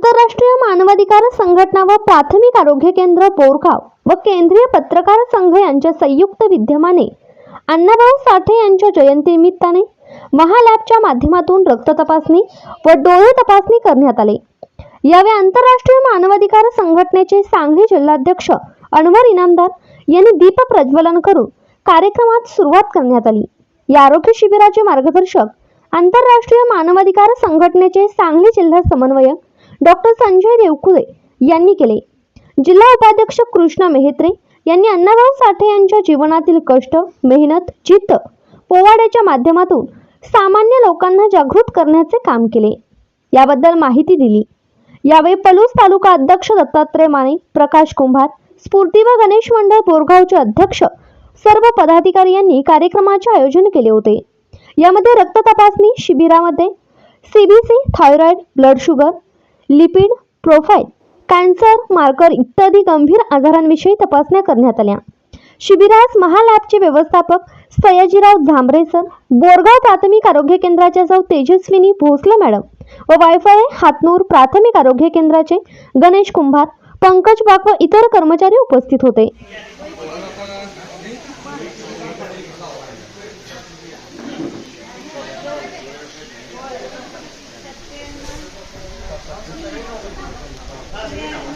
आंतरराष्ट्रीय मानवाधिकार संघटना व प्राथमिक आरोग्य केंद्र बोरगाव व केंद्रीय पत्रकार संघ यांच्या संयुक्त विद्यमाने अण्णाभाऊ साठे यांच्या जयंतीनिमित्ताने महालॅबच्या माध्यमातून रक्त तपासणी व डोळे तपासणी करण्यात आले. यावेळी आंतरराष्ट्रीय मानवाधिकार संघटनेचे सांगली जिल्हाध्यक्ष अनवर इनामदार यांनी दीप प्रज्वलन करून कार्यक्रमात सुरुवात करण्यात आली. या आरोग्य शिबिराचे मार्गदर्शक आंतरराष्ट्रीय मानवाधिकार संघटनेचे सांगली जिल्हा समन्वयक डॉक्टर संजय देवखुले यांनी केले. जिल्हा उपाध्यक्ष कृष्णा मेहत्रे यांनी अण्णाभाऊ साठे यांच्या जीवनातील कष्ट मेहनत चित्त पोवाड्याच्या माध्यमातून सामान्य लोकांना जागृत करण्याचे काम केले. याबद्दल माहिती दिली. यावेळी पलूस तालुका अध्यक्ष दत्तात्रय माने प्रकाश कुंभार स्फूर्ती व गणेश मंडळ बोरगावचे अध्यक्ष सर्व पदाधिकारी यांनी कार्यक्रमाचे आयोजन केले होते. यामध्ये रक्त तपासणी शिबिरामध्ये CBC thyroid blood sugar lipid profile cancer marker इत्यादी गंभीर आजारांविषयी तपासण्या करण्यात आल्या. शिबिरास महालॅबचे व्यवस्थापक सयाजीराव झांबरे सर बोरगाव प्राथमिक आरोग्य केंद्राच्या सौ तेजस्विनी भोसले मॅडम व वायफाय हातनूर प्राथमिक आरोग्य केंद्राचे गणेश कुंभार पंकज बाग व इतर कर्मचारी उपस्थित होते. Gracias.